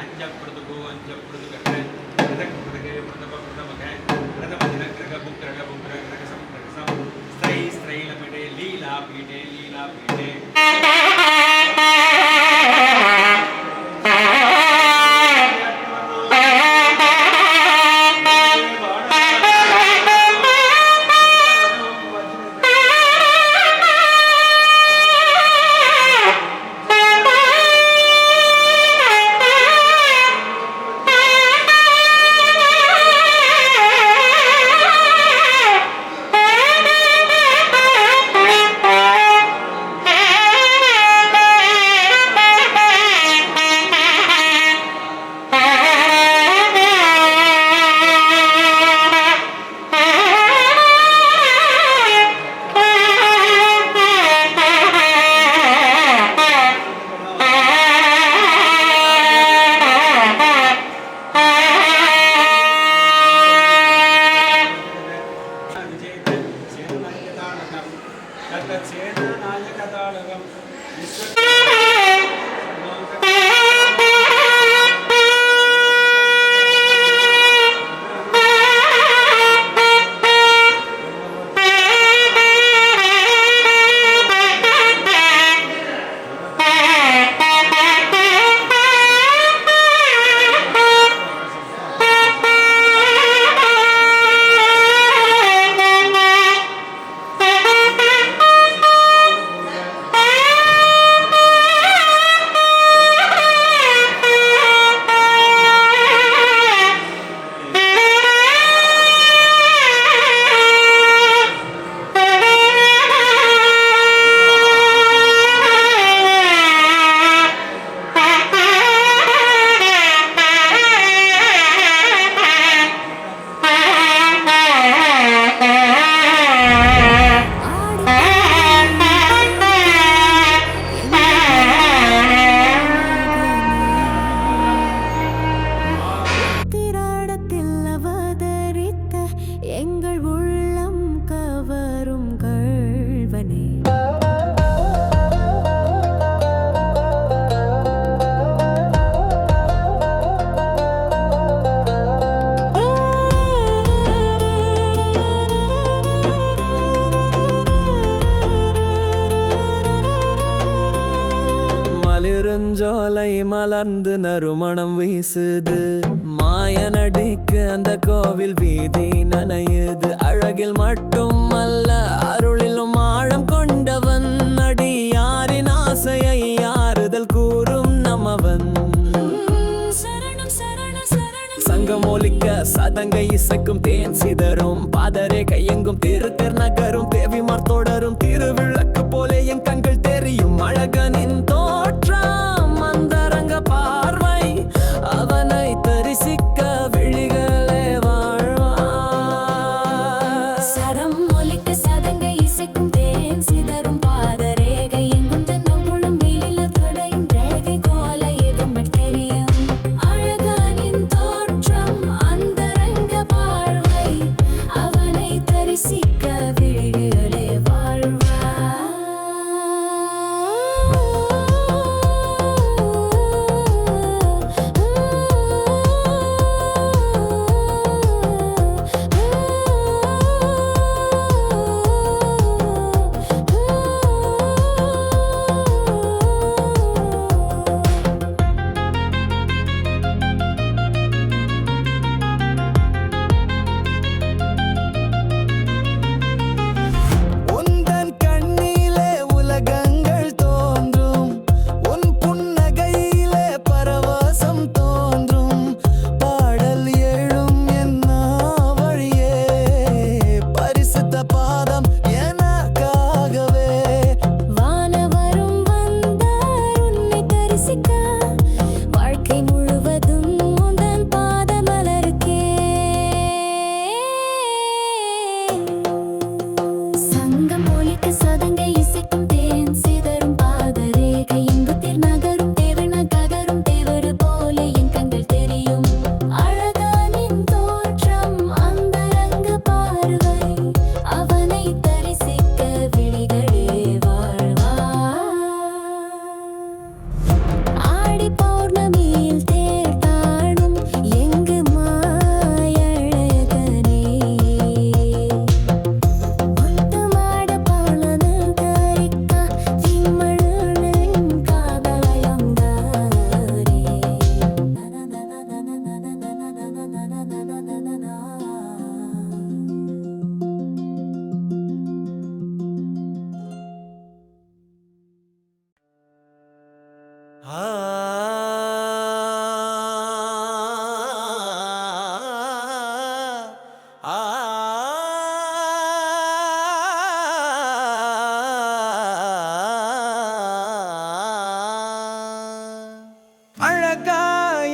அஞ்சப்படுதுகோ அஞ்சப்படுது கிரகே பிரதம பிரதமக பிரதம தினக்கிரக புக்கிரக புக்கிரக கிரக சம் கிரக சம் ஸ்திரை ஸ்திரை லபிடே லீலா பீடே லீலா பீடே வீசுது. மாயனடிக்கு அந்த கோவில் வீதி நனையுது. அழகில் மட்டும் அல்ல அருளிலும் ஆழம் கொண்டவன். அடியாரின் ஆசையை ஆறுதல் கூறும் நமவன். சரண சங்கமோலிக்க சதங்க இசைக்கும் தேன் சிதறும். பாதரே கையெங்கும் திரு நகரும். தேவிமார் தொடரும்.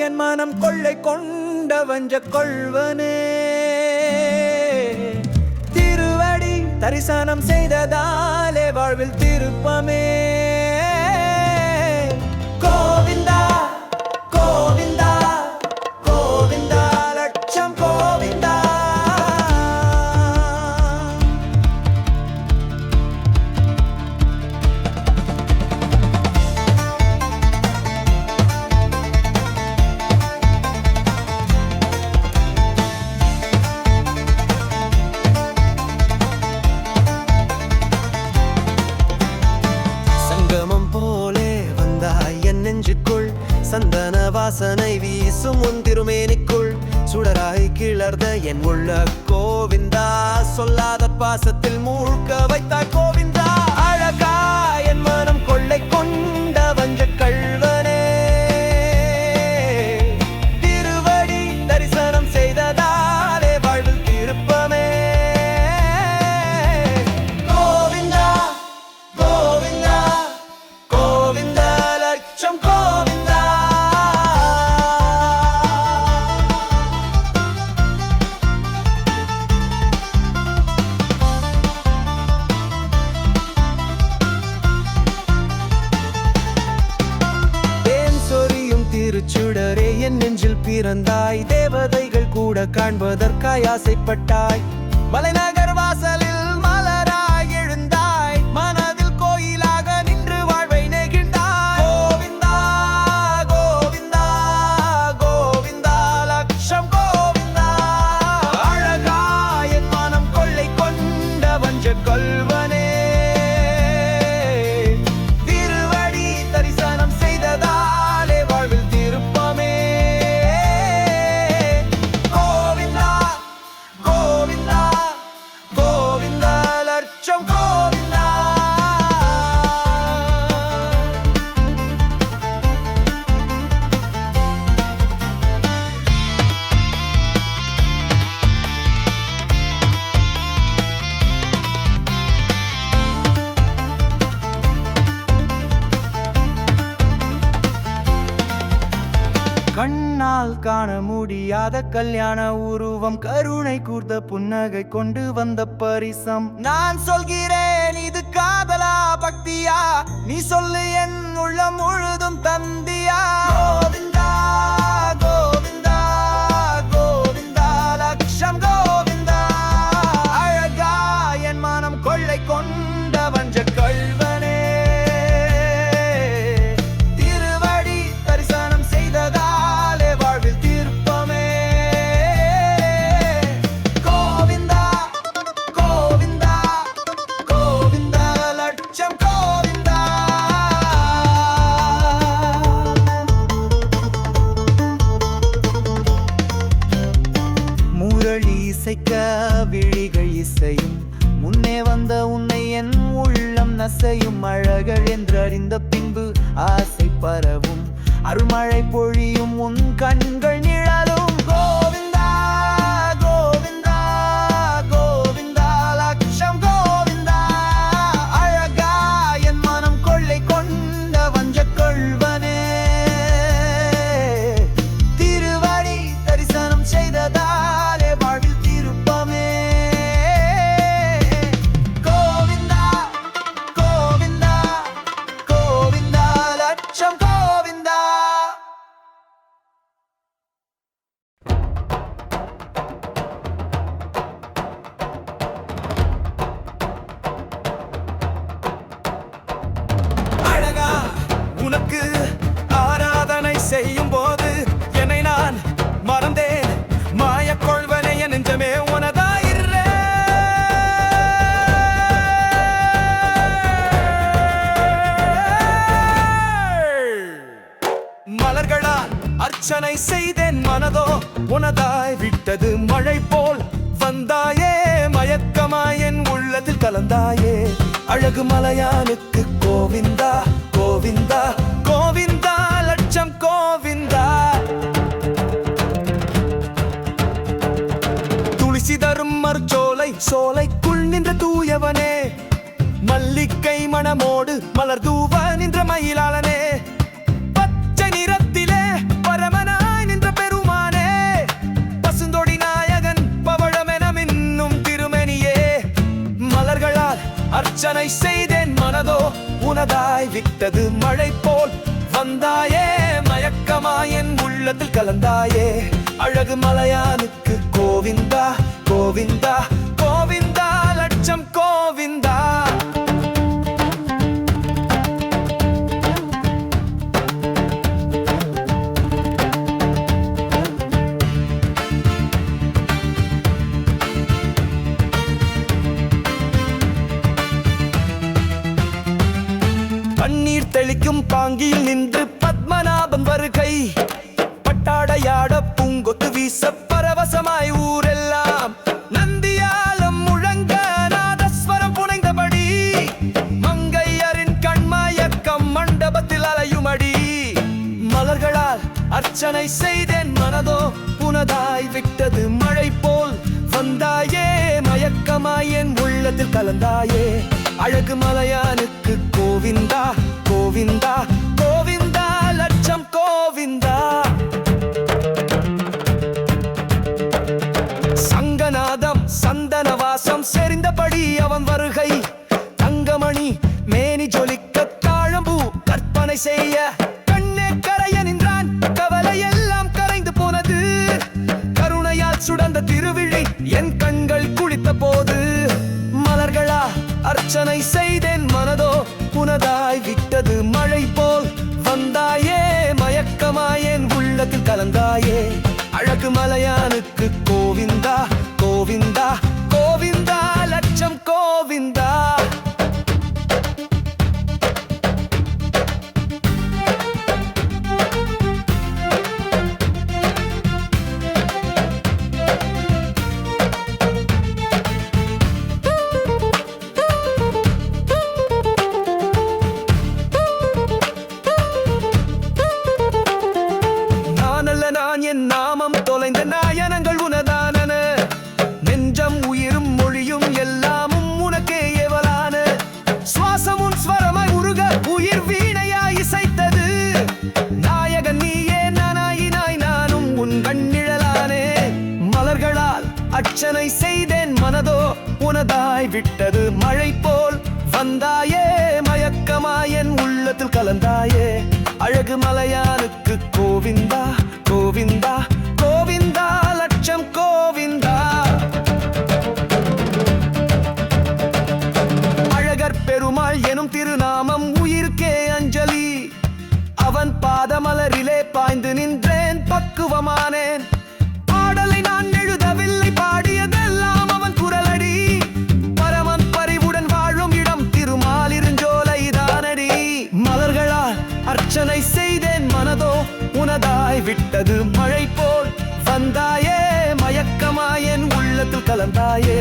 என் மனம் கொள்ளை கொண்ட வஞ்ச கொள்வனே. திருவடி தரிசனம் செய்ததாலே வாழ்வில் திருப்பமே. பாசத்தில் மூழ்க வைத்தாய் கோவில் பிறந்தாய் தேவதைகள் கூட காண்பதற்காய் ஆசைப்பட்டாய். மலைநாக காண முடியாத கல்யாண உருவம் கருணை கூர்ந்த புன்னகை கொண்டு வந்த பரிசம். நான் சொல்கிறேன் இது காதலா பக்தியா? நீ சொல்லு என் உள்ளம் முழுதும் தந்தி இசைக்க விழிகள் இசையும். முன்னே வந்த உன்னை என் உள்ளம் நசையும். அழகர் என்று அறிந்த பின்பு ஆசை பரவும். அருள்மழை பொழியும் உன் கண் உனக்கு ஆராதனை செய்யும் போது என்னை நான் மறந்தேன். மாயக் கொள்வனை என் நெஞ்சமே மலர்களால் அர்ச்சனை செய்தேன் மனதோ உனதாய் விட்டது மழை போல் வந்தாயே. மயக்கமாய் என் உள்ளத்தில் கலந்தாயே. அழகு மலையானுக்கு கோவிந்தா. கோவிந்தா கோவிந்தா லட்சம் கோவிந்தா. துளிசி தர்மர் சோலை சோலைக்குள் நின்ற தூயவனே. மல்லிக்கை மணமோடு மலர் தூவ நின்ற மயிலாளனே. பச்சை நிறத்திலே பரமனாய் நின்ற பெருமானே. பசுந்தொடி நாயகன் பவழமென மின்னும் திருமணியே மலர்களால் அர்ச்சனை செய்தேன் மனதோ உனதாய் விட்டது மழை போல். வந்தாயே மயக்கமாய் என் உள்ளத்தில் கலந்தாயே. அழகு மலையானுக்கு கோவிந்தா கோவிந்தா கோவிந்தா லட்சம் கோவிந்தா. நீர் தெளிக்கும் பாங்கியில் நின்று பத்மநாபன் வருகை. பட்டாடையாட பூங்கொத்து வீச பரவசமாய் ஊரெல்லாம். நந்தியாலம் முழங்க நாதஸ்வரம் புனைந்தபடி. மங்கையரின் கண்மயக்கம் மண்டபத்தில் அலையுமடி. மலர்களால் அர்ச்சனை செய்தேன் மனதோ புனதாய் விட்டது மழை போல் வந்தாயே மயக்கமாய் என் உள்ளத்தில் கலந்தாயே. அழகு மலையானு கோவிந்தா கோவிந்தா கோவிந்தா லட்சம் கோவிந்தா. சங்கநாதம் சந்தனவாசம் செறிந்தபடி அவன் வருகை. தங்கமணி மேனி ஜொலிக்க தாழம்பூ கற்பனை செய்ய. கண்ணே கரைய நின்றான் கவலை எல்லாம் கரைந்து போனது. கருணையால் சுடந்த திருவிழி என் கண்கள் குளித்த போது. மலர்களா அர்ச்சனை செய்த புனதாய் விட்டது மழை போல் வந்தாயே மயக்கமாயேன் உள்ளத்தில் கலந்தாயே. உனதாய் விட்டது மழை போல். வந்தாயே மயக்கமாயன் உள்ளத்தில் கலந்தாயே. அழகு மலையானுக்கு கோவிந்தா கோவிந்தா கோவிந்தா லட்சம் கோவிந்தா. அழகர் பெருமாள் எனும் திருநாமம் உயிர்க்கே அஞ்சலி. அவன் பாதமலரிலே பாய்ந்து நின்றேன் பக்குவமானேன். விட்டது மழை போல். வந்தாயே மயக்கமாயன் உள்ளத்தில் கலந்தாயே.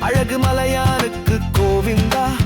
அழகு மலையானுக்கு கோவிந்தா.